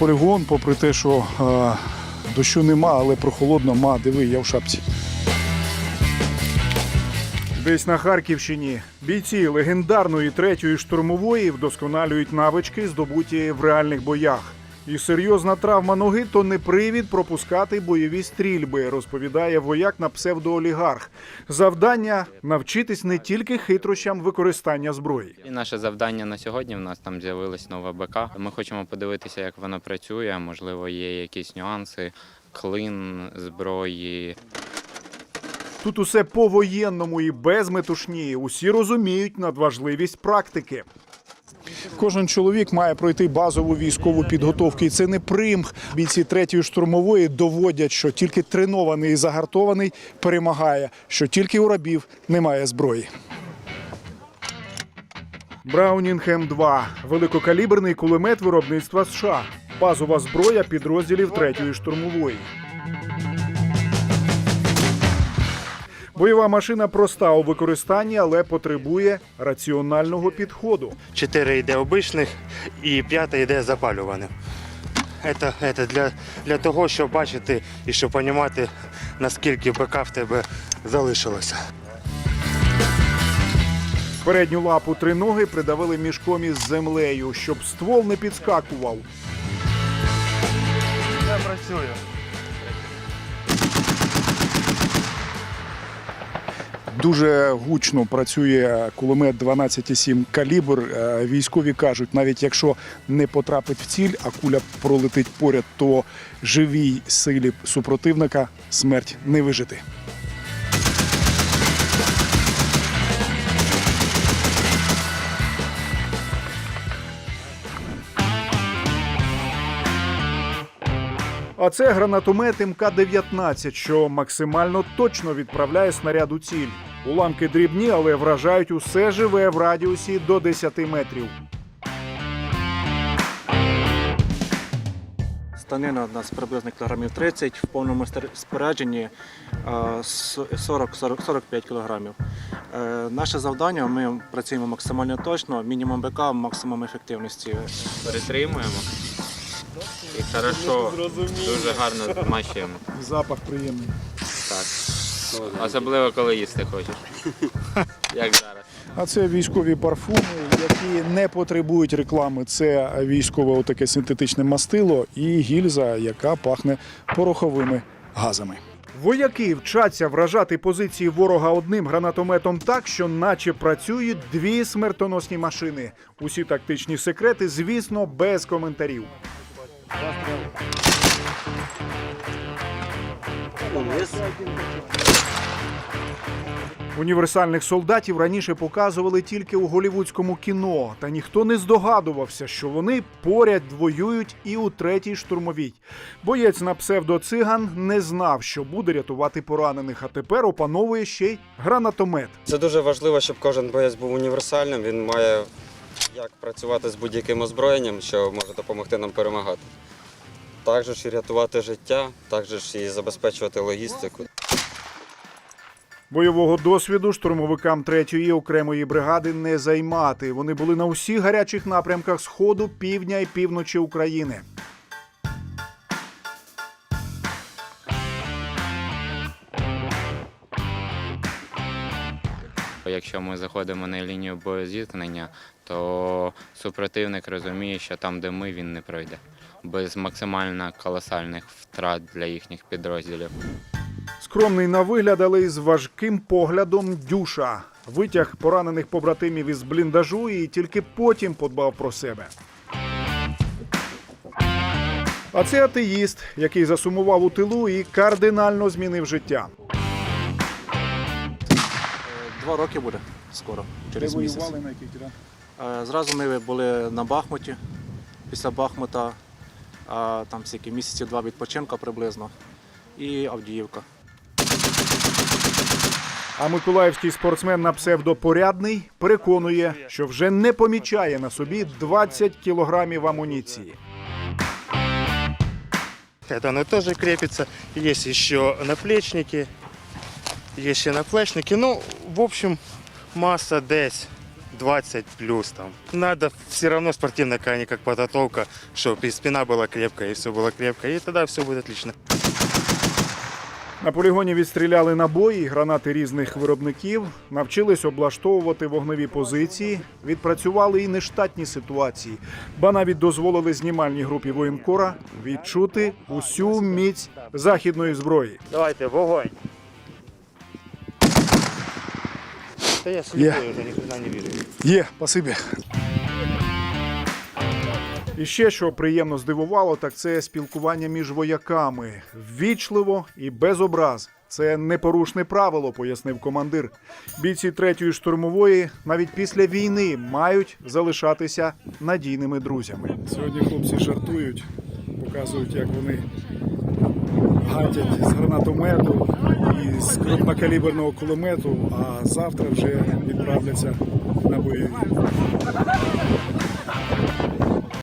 полігон, попри те, що е, дощу нема, але прохолодно, ма, диви, я в шапці. Десь на Харківщині бійці легендарної третьої штурмової вдосконалюють навички, здобуті в реальних боях. І серйозна травма ноги то не привід пропускати бойові стрільби, розповідає вояк на псевдоолігарх. Завдання навчитись не тільки хитрощам використання зброї. І наше завдання на сьогодні в нас там з'явилась нова БК. Ми хочемо подивитися, як вона працює. Можливо, є якісь нюанси, клин зброї. Тут усе по-воєнному і без метушні. Усі розуміють надважливість практики. Кожен чоловік має пройти базову військову підготовку. І це не примх. Бійці третьої штурмової доводять, що тільки тренований і загартований перемагає, що тільки у рабів немає зброї. Браунінг М2 – великокаліберний кулемет виробництва США. Базова зброя підрозділів третьої штурмової. Бойова машина проста у використанні, але потребує раціонального підходу. Чотири йде обичних і п'ята йде запалюваним. Це, це для, для того, щоб бачити і щоб розуміти, наскільки БК в тебе залишилося. Передню лапу три ноги придавили мішком із землею, щоб ствол не підскакував. Я працюю. Дуже гучно працює кулемет 12,7 калібр. Е, Військові кажуть, навіть якщо не потрапить в ціль, а куля пролетить поряд, то живій силі супротивника смерть не вижити. А це гранатомет МК-19, що максимально точно відправляє снаряд у ціль. Уламки дрібні, але вражають усе живе в радіусі до 10 метрів. Станина у нас приблизно кілограмів 30, в повному спорядженні а, с- 40-45 кілограмів. Е, Наше завдання ми працюємо максимально точно, мінімум БК, максимум ефективності. Перетримуємо хорошо, дуже гарно змащуємо. Запах приємний. Так. Особливо, коли їсти хочеш. Як зараз. А це військові парфуми, які не потребують реклами. Це військове отаке синтетичне мастило і гільза, яка пахне пороховими газами. Вояки вчаться вражати позиції ворога одним гранатометом так, що наче працюють дві смертоносні машини. Усі тактичні секрети, звісно, без коментарів. Універсальних солдатів раніше показували тільки у голівудському кіно, та ніхто не здогадувався, що вони поряд воюють і у третій штурмовій. Боєць на псевдоциган не знав, що буде рятувати поранених, а тепер опановує ще й гранатомет. Це дуже важливо, щоб кожен боєць був універсальним. Він має як працювати з будь-яким озброєнням, що може допомогти нам перемагати. Також і рятувати життя, також і забезпечувати логістику. Бойового досвіду штурмовикам третьої окремої бригади не займати. Вони були на усіх гарячих напрямках сходу, півдня і півночі України. Якщо ми заходимо на лінію боєзіткнення, то супротивник розуміє, що там, де ми, він не пройде. Без максимально колосальних втрат для їхніх підрозділів. Скромний на вигляд, але із важким поглядом дюша. Витяг поранених побратимів із бліндажу і тільки потім подбав про себе. А це атеїст, який засумував у тилу і кардинально змінив життя. Два роки буде скоро, через місяць. на яких Е, Зразу ми були на Бахмуті, після Бахмута, а там скільки місяців два відпочинку приблизно, і Авдіївка. А миколаївський спортсмен на псевдопорядний переконує, що вже не помічає на собі 20 кілограмів амуніції. Это оно тоже крепится. Есть еще наплечники. Есть ще наплечники. Ну, в общем, масса десь 20 плюс там. Надо все равно спортивная какая как подготовка, чтобы и спина была крепкая, и все было крепко, и тогда все будет отлично. На полігоні відстріляли набої, гранати різних виробників, навчились облаштовувати вогневі позиції, відпрацювали і нештатні ситуації, ба навіть дозволили знімальній групі воєнкора відчути усю міць західної зброї. Давайте, вогонь. Да я Я. уже никогда не вижу. Є, спасибі. І ще що приємно здивувало, так це спілкування між вояками. Ввічливо і без образ. Це непорушне правило, пояснив командир. Бійці третьої штурмової навіть після війни мають залишатися надійними друзями. Сьогодні хлопці жартують, показують, як вони гатять з гранатомету із крупнокаліберного кулемету, а завтра вже відправляться на бойові.